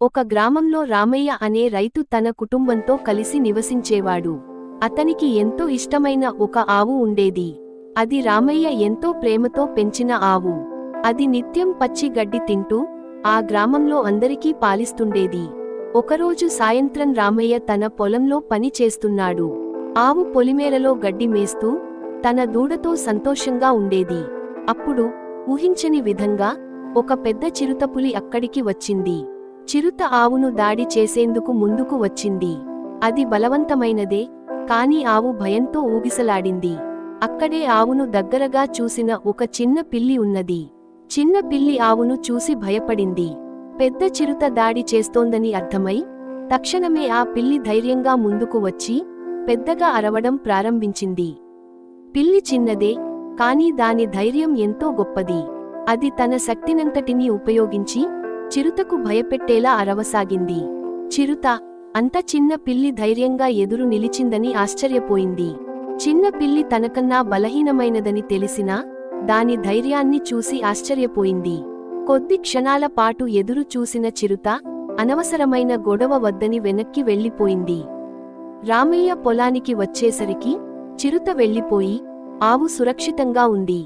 ఒక గ్రామంలో రామయ్య అనే రైతు తన కుటుంబంతో కలిసి నివసించేవాడు. అతనికి ఎంతో ఇష్టమైన ఒక ఆవు ఉండేది. అది రామయ్య ఎంతో ప్రేమతో పెంచిన ఆవు. అది నిత్యం పచ్చి గడ్డి తింటూ ఆ గ్రామంలో అందరికీ పాలిస్తుండేది. ఒకరోజు సాయంత్రం రామయ్య తన పొలంలో పని చేస్తున్నాడు. ఆవు పొలిమేరలో గడ్డి మేస్తూ తన దూడతో సంతోషంగా ఉండేది. అప్పుడు ఊహించని విధంగా ఒక పెద్ద చిరుతపులి అక్కడికి వచ్చింది. చిరుత ఆవును దాడి చేసేందుకు ముందుకు వచ్చింది. అది బలవంతమైనదే కాని ఆవు భయంతో ఊగిసలాడింది. అక్కడే ఆవును దగ్గరగా చూసిన ఒక చిన్న పిల్లి ఉన్నది. చిన్న పిల్లి ఆవును చూసి భయపడింది. పెద్ద చిరుత దాడి చేస్తోందని అర్థమై తక్షణమే ఆ పిల్లి ధైర్యంగా ముందుకు వచ్చి పెద్దగా అరవడం ప్రారంభించింది. పిల్లి చిన్నదే కాని దాని ధైర్యం ఎంతో గొప్పది. అది తన శక్తినంతటినీ ఉపయోగించి చిరుతకు భయపెట్టేలా అరవసాగింది. చిరుత అంత చిన్న పిల్లి ధైర్యంగా ఎదురు నిలిచిందని ఆశ్చర్యపోయింది. చిన్న పిల్లి తనకన్నా బలహీనమైనదని తెలిసినా దాని ధైర్యాన్ని చూసి ఆశ్చర్యపోయింది. కొద్ది క్షణాల పాటు ఎదురు చూసిన చిరుత అనవసరమైన గొడవ వద్దని వెనక్కి వెళ్ళిపోయింది. రామయ్య పొలానికి వచ్చేసరికి చిరుత వెళ్ళిపోయి ఆవు సురక్షితంగా ఉంది.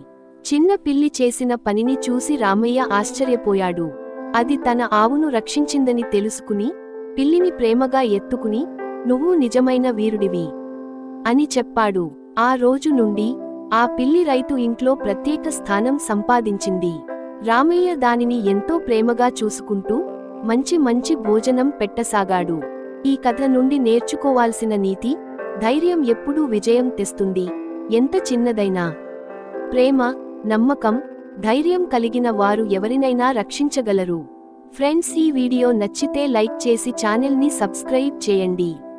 చిన్న పిల్లి చేసిన పనిని చూసి రామయ్య ఆశ్చర్యపోయాడు. అది తన ఆవును రక్షించిందని తెలుసుకుని పిల్లిని ప్రేమగా ఎత్తుకుని నువ్వు నిజమైన వీరుడివి అని చెప్పాడు. ఆ రోజు నుండి ఆ పిల్లి రైతు ఇంట్లో ప్రత్యేక స్థానం సంపాదించింది. రామయ్య దానిని ఎంతో ప్రేమగా చూసుకుంటూ మంచి మంచి భోజనం పెట్టసాగాడు. ఈ కథ నుండి నేర్చుకోవాల్సిన నీతి ధైర్యం ఎప్పుడూ విజయం తెస్తుంది. ఎంత చిన్నదైనా. ప్రేమ నమ్మకం ధైర్యం కలిగిన వారు ఎవరినైనా రక్షించగలరు. ఫ్రెండ్స్ ఈ వీడియో నచ్చితే లైక్ చేసి ఛానల్ని సబ్స్క్రైబ్ చేయండి.